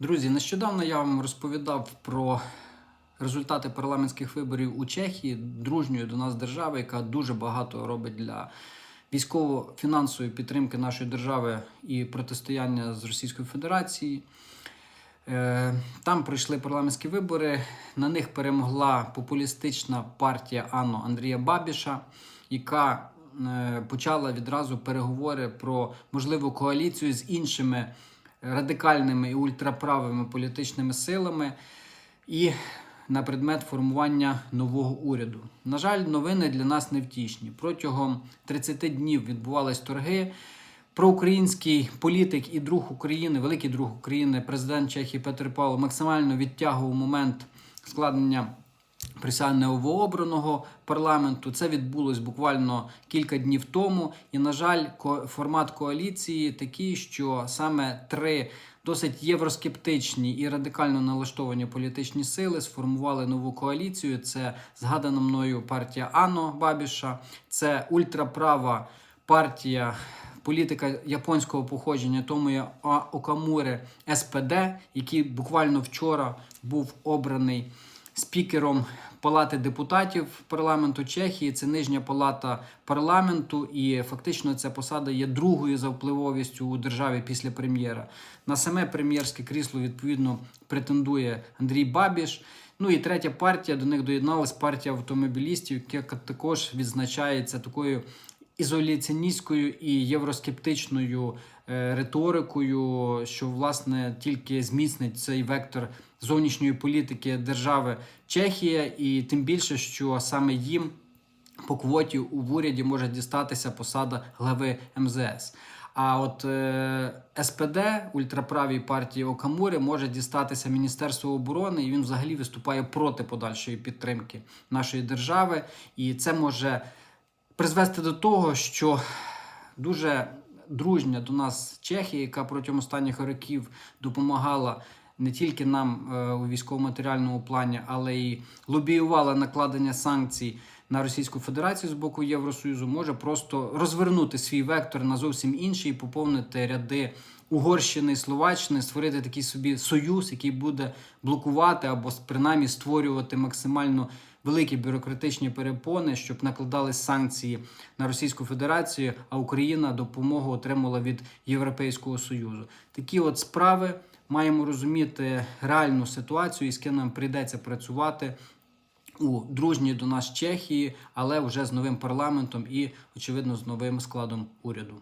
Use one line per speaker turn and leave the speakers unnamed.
Друзі, нещодавно я вам розповідав про результати парламентських виборів у Чехії, дружньої до нас держави, яка дуже багато робить для військово-фінансової підтримки нашої держави і протистояння з Російською Федерацією. Е, Там пройшли парламентські вибори. На них перемогла популістична партія Анно Андрія Бабіша, яка е, почала відразу переговори про можливу коаліцію з іншими радикальними і ультраправими політичними силами і на предмет формування нового уряду. На жаль, новини для нас невтішні. Протягом 30 днів відбувались торги. Проукраїнський політик і друг України, великий друг України, президент Чехії Петр Павло максимально відтягував момент складення присяги новообраного парламенту. Це відбулось буквально кілька днів тому. І, на жаль, формат коаліції такий, що саме три досить євроскептичні і радикально налаштовані політичні сили сформували нову коаліцію. Це згадана мною партія Ано Бабіша, це ультраправа партія. Політика японського походження Томої Окамури СПД, який буквально вчора був обраний спікером Палати депутатів парламенту Чехії. Це нижня палата парламенту, і фактично ця посада є другою за впливовістю у державі після прем'єра. На саме прем'єрське крісло відповідно претендує Андрій Бабіш. Ну і третя партія до них доєдналась партія автомобілістів, яка також відзначається такою ізоляціоністською і євроскептичною е, риторикою, що власне тільки зміцнить цей вектор зовнішньої політики держави Чехія, і тим більше, що саме їм по квоті у уряді може дістатися посада глави МЗС. А от е, СПД ультраправій партії Окамури може дістатися Міністерство оборони, і він взагалі виступає проти подальшої підтримки нашої держави. І це може призвести до того, що дуже дружня до нас Чехія, яка протягом останніх років допомагала не тільки нам е, у військово-матеріальному плані, але й лобіювала накладення санкцій на Російську Федерацію з боку Євросоюзу, може просто розвернути свій вектор на зовсім інший і поповнити ряди Угорщини і Словаччини, створити такий собі союз, який буде блокувати або принаймні створювати максимально великі бюрократичні перепони, щоб накладали санкції на Російську Федерацію, а Україна допомогу отримала від Європейського Союзу. Такі от справи маємо розуміти реальну ситуацію, і з ким нам прийдеться працювати у дружній до нас Чехії, але вже з новим парламентом і, очевидно, з новим складом уряду.